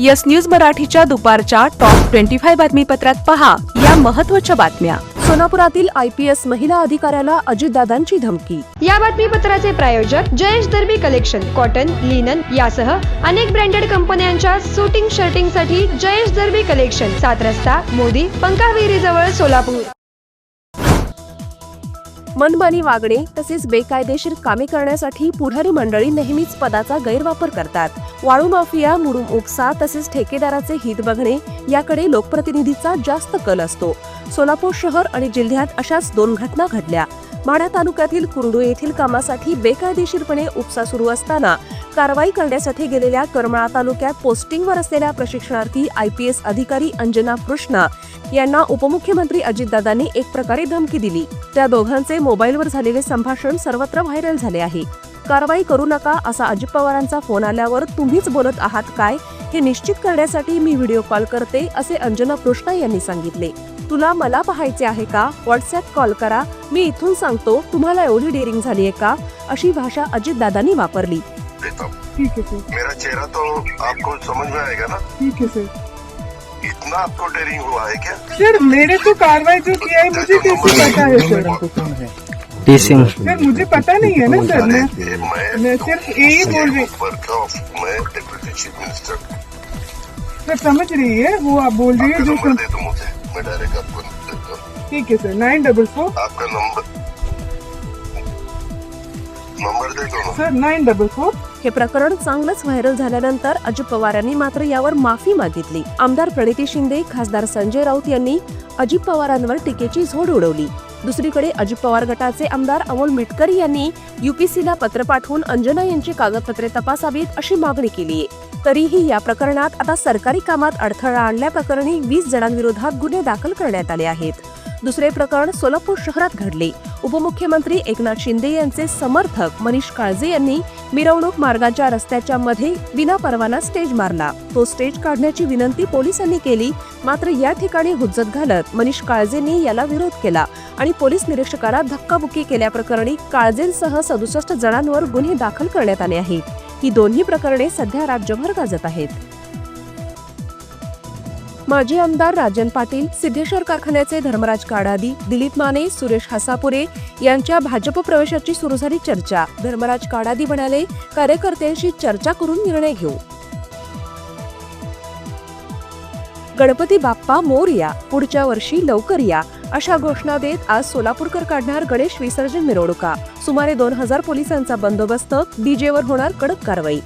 Yes news मराठीच्या दुपारच्या top twenty five बातमीपत्रात पहा या महत्त्वाच्या बातम्या. सोलापुरातील आय पी एस महिला अधिकाऱ्याला अजितदादांची धमकी. या बातमीपत्राचे प्रायोजक Jayesh Darbi collection cotton linen यासह अनेक ब्रँडेड कंपन्यांच्या सुटिंग शर्टिंगसाठी जयेश दर्बी कलेक्शन सात रस्ता मोदी पंकाविरी जवळ सोलापूर. मनमानी वागणे तसेच बेकायदेशीर कामे करण्यासाठी पुढारी मंडळी नेहमीच पदाचा गैरवापर करतात. वाळू माफिया मुरुम उपसा तसेच ठेकेदाराचे हित बघणे याकडे लोकप्रतिनिधीचा जास्त कल असतो. सोलापूर शहर आणि जिल्ह्यात अशाच दोन घटना घडल्या. माढा तालुक्यातील कुर्डू येथील कामासाठी बेकायदेशीरपणे उपसा सुरू असताना कारवाई करण्यासाठी गेलेल्या करमाळा तालुक्यात पोस्टिंगवर असलेल्या प्रशिक्षणार्थी आय पी एस अधिकारी अंजना कृष्णा यांना उपमुख्यमंत्री अजितदादांनी एक प्रकारे धमकी दिली. त्या दोघांचे मोबाईलवर झालेले संभाषण सर्वत्र व्हायरल झाले आहे. कारवाई करू नका असा अजित पवारांचा फोन आल्यावर तुम्हीच बोलत आहात काय? हे निश्चित करण्यासाठी मी व्हिडिओ कॉल करते असे अंजना कृष्णा यांनी सांगितले. तुला मला पाहायचे आहे का? व्हॉट्सअप कॉल करा. मी इथून सांगतो तुम्हाला एवढी डेअरिंग झालीये का? अशी भाषा अजितदादांनी वापरली. देता. हूँ ठीक है सर. मेरा चेहरा तो आपको समझ में आएगा ना? ठीक है सर. इतना आपको डेयरिंग हुआ है क्या? सर मेरे को कार्रवाई जो किया है मुझे कैसे पता है सर? टीसिंग सर मुझे पता नहीं है ना सर। मैं मैं सिर्फ़ यही बोल रही मैं चीफ मिनिस्टर सर समझ रही है वो आप बोल रही है जो नंबर दे दो मुझे मैं डायरेक्ट आपको ठीक है सर नाइन डबल फोर आपका number number sir nine double four हे प्रकरण चांगलंच व्हायरल झाल्यानंतर अजित पवार यांनी मात्र यावर माफी मागितली. आमदार प्रणिती शिंदे खासदार संजय राऊत यांनी अजित पवारांवर टीकेची झोड उडवली. दुसरीकडे अजित पवार गटाचे आमदार अमोल मिटकरी यांनी युपीसीला पत्र पाठवून अंजना यांची कागदपत्रे तपासावीत अशी मागणी केली आहे. तरीही या प्रकरणात आता सरकारी कामात अडथळा आणल्याप्रकरणी वीस जणांविरोधात गुन्हे दाखल करण्यात आले आहेत. दुसरे प्रकरण सोलापूर शहरात घडले. उपमुख्यमंत्री एकनाथ शिंदे यांचे समर्थक मनीष काळजे यांनी मिरवणूक मार्गाच्या रस्त्याच्या मध्ये विनापरवाना स्टेज मारला. तो स्टेज काढण्याची विनंती पोलिसांनी केली मात्र या ठिकाणी हुज्जत घालत मनीष काळजेंनी याला विरोध केला आणि पोलीस निरीक्षकाला धक्काबुक्की केल्याप्रकरणी काळजेंसह सदुसष्ट जणांवर गुन्हे दाखल करण्यात आले आहेत. ही दोन्ही प्रकरणे सध्या राज्यभर गाजत आहेत. माजी आमदार राजन पाटील सिद्धेश्वर कारखान्याचे धर्मराज काडादी दिलीप माने सुरेश हासापुरे यांच्या भाजप प्रवेशाची सुरू झाली चर्चा. धर्मराज काडादी म्हणाले कार्यकर्त्यांशी चर्चा करून निर्णय घेऊ. गणपती बाप्पा मोरया पुढच्या वर्षी लवकर या अशा घोषणा देत आज सोलापूरकर काढणार गणेश विसर्जन मिरवणुका. सुमारे दोन हजार पोलिसांचा बंदोबस्त डीजेवर होणार कडक कारवाई.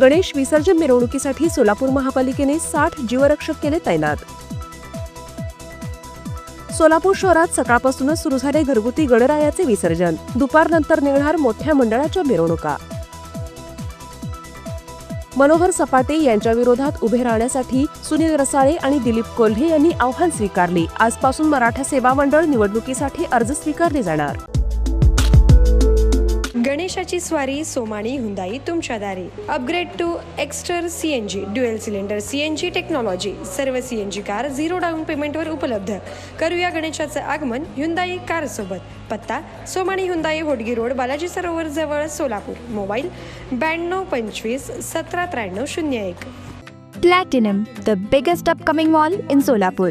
गणेश विसर्जन मिरवणुकीसाठी सोलापूर महापालिकेने साठ जीवरक्षक केले तैनात. सोलापूर शहरात सकाळपासूनच सुरू झाले घरगुती गणरायाचे विसर्जन. दुपारनंतर निघणार मोठ्या मंडळाच्या मिरवणुका. मनोहर सपाटे यांच्या विरोधात उभे राहण्यासाठी सुनील रसाळे आणि दिलीप कोल्हे यांनी आव्हान स्वीकारले. आजपासून मराठा सेवा मंडळ निवडणुकीसाठी अर्ज स्वीकारले जाणार. गणेशाची स्वारी सोमाणी हुंदाई तुमच्या दारी. Upgrade to Exter C N G dual cylinder C N G technology सर्व C N G car zero down पेमेंटवर उपलब्ध. करूया गणेशाचं आगमन हुंदाई कार सोबत. पत्ता सोमाणी हुंदाई होडगी रोड बालाजी सरोवर जवळ सोलापूर. मोबाईल ब्याण्णव पंचवीस सतरा त्र्याण्णव शून्य एक. Platinum the biggest upcoming mall in Solapur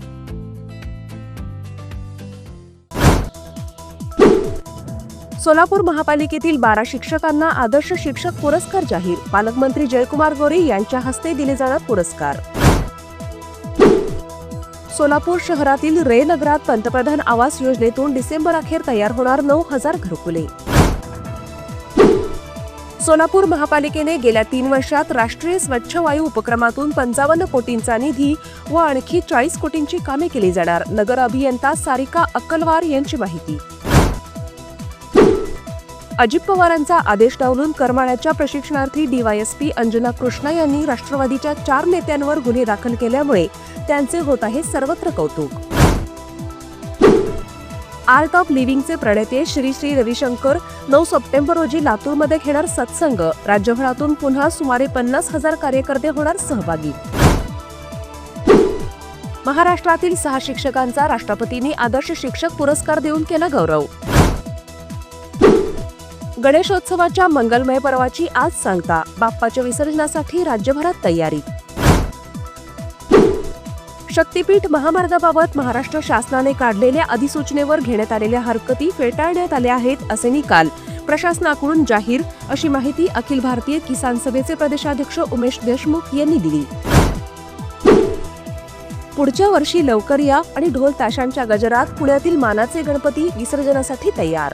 Solapur महापालिकेतील बारा शिक्षकांना आदर्श शिक्षक पुरस्कार जाहीर. पालकमंत्री जयकुमार गोरे यांच्या हस्ते दिले जाणार पुरस्कार. सोलापूर शहरातील रे नगरात पंतप्रधान आवास योजनेतून डिसेंबर अखेर तयार होणार नऊ हजार घरकुले. सोलापूर महापालिकेने गेल्या तीन वर्षात राष्ट्रीय स्वच्छ वायू उपक्रमातून पंचावन्न कोटींचा निधी व आणखी चाळीस कोटींची कामे केली जाणार. नगर अभियंता सारिका अक्कलवार यांची माहिती. अजित पवारांचा आदेश डावलून करमाळ्याच्या प्रशिक्षणार्थी डीवायएसपी अंजना कृष्णा यांनी राष्ट्रवादीच्या चार नेत्यांवर गुन्हे दाखल केल्यामुळे त्यांचे होत आहे सर्वत्र कौतुक. आर्ट ऑफ लिव्हिंगचे प्रणेते श्री श्री रविशंकर नऊ सप्टेंबर रोजी लातूरमध्ये घेणार सत्संग. राज्यभरातून पुन्हा सुमारे पन्नास हजार कार्यकर्ते होणार सहभागी. महाराष्ट्रातील सहा शिक्षकांचा राष्ट्रपतींनी आदर्श शिक्षक पुरस्कार देऊन केला गौरव. गणेशोत्सवाच्या मंगलमय पर्वाची आज सांगता. बाप्पाच्या विसर्जनासाठी राज्यभरात तयारी. शक्तीपीठ महामार्गाबाबत महाराष्ट्र शासनाने काढलेल्या अधिसूचनेवर घेण्यात आलेल्या हरकती फेटाळण्यात आल्या आहेत असे निकाल प्रशासनाकडून जाहीर अशी माहिती अखिल भारतीय किसान सभेचे प्रदेशाध्यक्ष उमेश देशमुख यांनी दिली. पुढच्या वर्षी लवकर या आणि ढोल ताशांच्या गजरात पुण्यातील मानाचे गणपती विसर्जनासाठी तयार.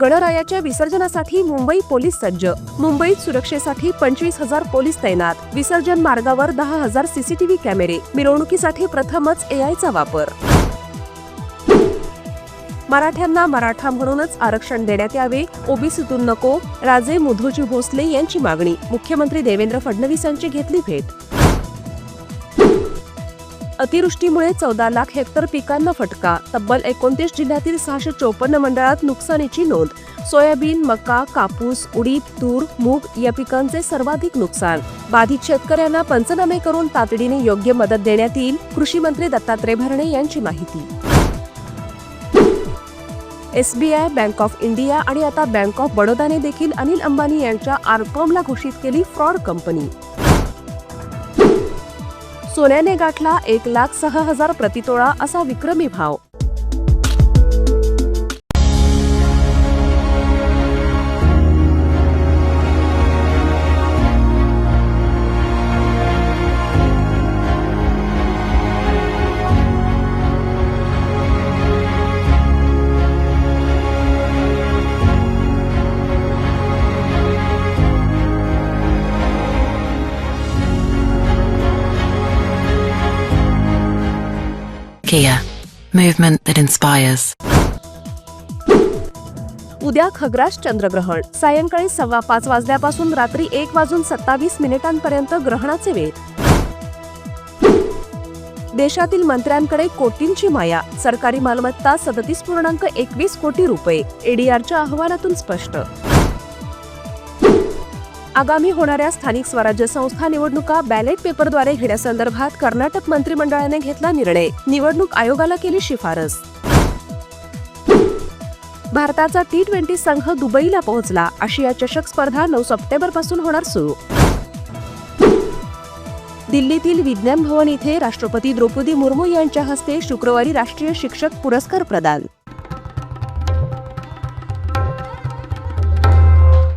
गणरायाच्या विसर्जनासाठी मुंबई पोलीस सज्ज. मुंबईत सुरक्षेसाठी पंचवीस हजार पोलीस तैनात. विसर्जन मार्गावर दहा हजार सीसीटीव्ही कॅमेरे. मिरवणुकीसाठी प्रथमच एआयचा वापर. मराठ्यांना मराठा म्हणूनच आरक्षण देण्यात यावे ओबीसीतून नको राजे मुधोजी भोसले यांची मागणी. मुख्यमंत्री देवेंद्र फडणवीस यांची घेतली भेट. अतिवृष्टीमुळे चौदा लाख हेक्टर पिकांना फटका. तब्बल एकोणतीस जिल्ह्यातील सहाशे चोपन्न मंडळात नुकसानीची नोंद. सोयाबीन मका कापूस उडीद तूर मूग या पिकांचे सर्वाधिक नुकसान. बाधित शेतकऱ्यांना पंचनामे करून तातडीने योग्य मदत देण्यात येईल कृषी मंत्री दत्तात्रय भरणे यांची माहिती. एसबीआय बँक ऑफ इंडिया आणि आता बँक ऑफ बडोदाने देखील अनिल अंबानी यांच्या आरकॉमला घोषित केली फ्रॉड कंपनी. सोन्याने गाठला एक लाख सहा हजार प्रतितोळा असा विक्रमी भाव. Kia, movement that inspires. उद्या खग्रास चंद्रग्रहण. सायंकाळी सव्वा पाच वाजल्यापासून रात्री एक वाजून सत्तावीस मिनिटांपर्यंत ग्रहणाचे वेध. देशातील मंत्र्यांकडे कोटींची माया. सरकारी मालमत्ता सदतीस पूर्णांक एकवीस कोटी रुपये. एडीआरच्या अहवालातून स्पष्ट. आगामी होणाऱ्या स्थानिक स्वराज्य संस्था निवडणुका बॅलेट पेपरद्वारे घेण्यासंदर्भात कर्नाटक मंत्रिमंडळाने घेतला निर्णय. निवडणूक आयोगाला केली शिफारस. भारताचा टी ट्वेंटी संघ दुबईला पोहोचला. आशिया चषक स्पर्धा नऊ सप्टेंबरपासून होणार सुरू. दिल्लीतील विज्ञान भवन इथे राष्ट्रपती द्रौपदी मुर्मू यांच्या हस्ते शुक्रवारी राष्ट्रीय शिक्षक पुरस्कार प्रदान.